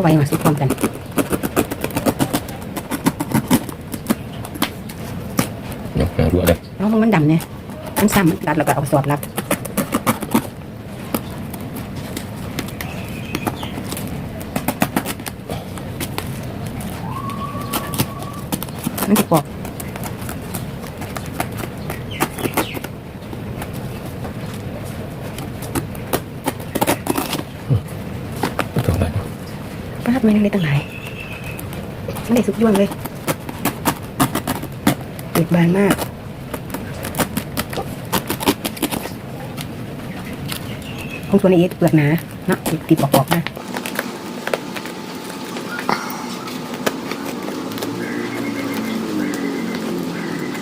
ไว้มาสุกพร้อมกันเดี๋ยวหาดูอะไรเอามันดำเนี่ยมันซ้ำมันตัดแล้วก็เอาสอดรับมันจะปอก ไม่ต้องอะไร ป้าดมันเลยตั้งหลายมันได้สุกย่วงเลยปิดบานมากของตัวนี้เปลือกหนาเนาะติดติดออกๆนะ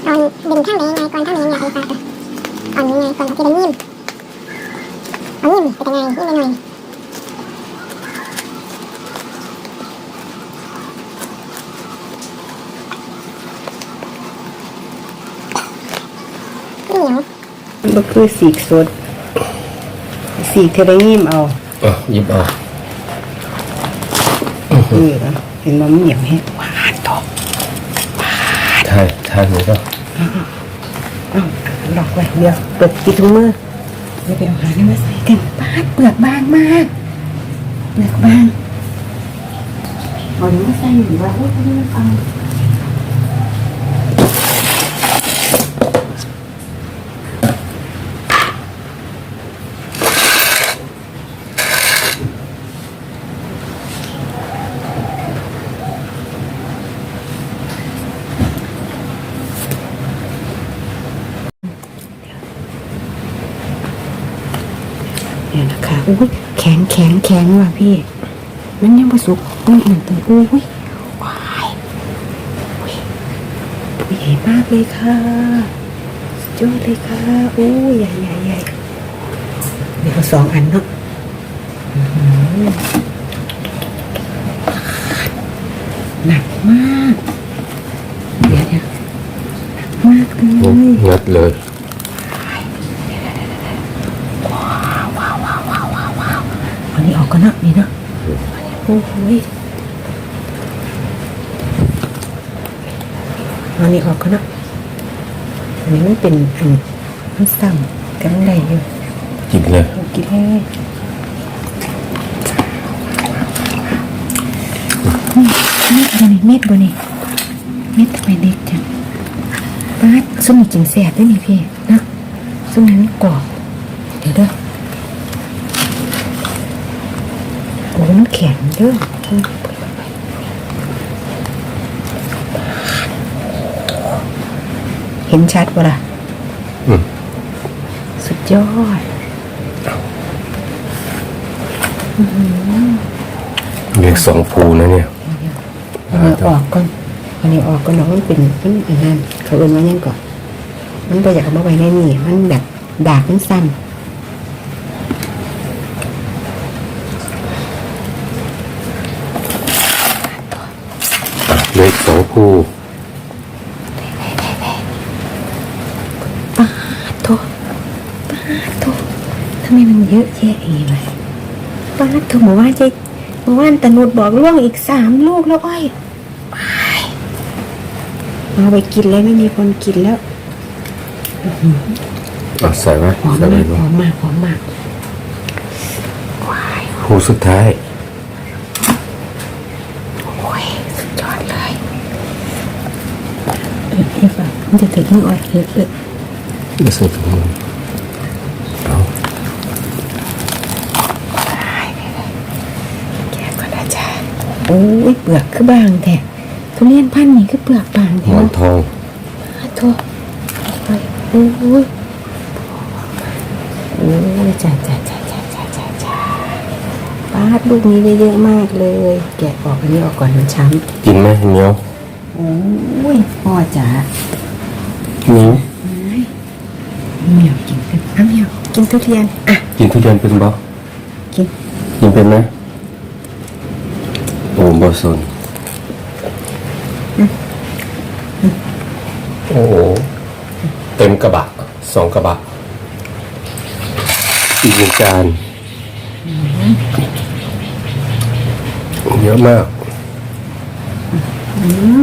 เอาดึงข้างไหนยังไงก่อนข้างนยังไงไอ้ปลาเอายังไงก่อนที่จะนิ่มเอานิ่มเป็นยังไงนิ่มไปหน่อย เหนียวมันก็คือสีกสด สีกเทเลยิมเอาอะหยิบเอาเออเห็นมันเหนียวแห้งหวานตกทายทายหนูก็อ้าวหลอกไว้เดี๋ยวเปิดปิดถุงมือเดี๋ยวไปเอาหานี่มาใส่กันปาดเปลือกบางมากเปลือกบางเอาหนูมาใส่หรือว่าโอ้ยนี่มันเเนี่ยนะคะอุ้ยแข็งแข็งแข็งว่ะพี่ มันยังผสุกอุ้ยหนึ่งตัวอุ้ยว้ายอุ้ยใหญ่มากเลยค่ะยอดเลยค่ะอุ้ยใหญ่ใหญ่ใหญ่เดี๋ยวเอาสองอันเนาะหนักมาก เดี๋ยวเดี๋ยวหนักมากเลยงัดเลย อันนี้ออกก็นะนี่นะโอ้โหยอันนี้ออกก็นะอันนี้มันเป็นอันมันซ้ำกันได้อยู่กินเลยเอากินเลยเฮ้ยเม็ดบนนี่เม็ดบนนี่เม็ดทำไมเด็กจังป้าดส้มนี่กินแสบด้วยนี่พี่นะส้มนี้มันกรอบเดี๋ยวเด้อ โอ้มันแข็งเด้อเห็นชัดปะล่ะอืมสุดยอดเรียกสองภูนะเนี่ยอันนี้ออกก่อนอันนี้ออกก่อนเนาะมันเป็นมันอันนั้นเขาเอิ้นว่าหยังก่อน มันไปอยากเอามาไว้ในนี่ มันแบบดาบมันสั้น เหลืออีกสองภูป้าดโทป้าดโททำไมมันเยอะแยะอย่างนี้เลยป้าดโทหมู่ว่านใจหมู่ว่านตะนุดบอกล่วงอีกสามลูกแล้วอ้อยไปเอาไปกินแล้วไม่มีคนกินแล้วอะใส่ไว้หอมใส่ไว้มากดูหอมมากหอมมากว้ายภูสุดท้าย ออเดี๋ยวก่อนมันจะถึงมืออ้อยเออเออเดี๋ยวใส่ถุงมือเอาแกะก่อนนะจ๊ะโอ้ยเปลือกคือบางแท้ทุเรียนพันธุ์นี่คือเปลือกบางหแท้มอนทองขอโทษโอ้ยโอ้ยจ้าจ้าจ้าจ้าจ้าจ้าจ้าปาดลูกนี้ได้เยอะมากเลย แกะออกอันนี้ออกก่อนมันช้ำกินไหมเหนียวโอ้ยพ่อจ๋าเหนียวเหมียวกินกันอะเหมียวกินทุเรียนอะกินทุเรียนเป็นบ่กินกินเป็นไหมโอ้บอสนโอ้โหเต็มกระบะสองกระบะอีกหนึ่งจานเยอะมาก อืม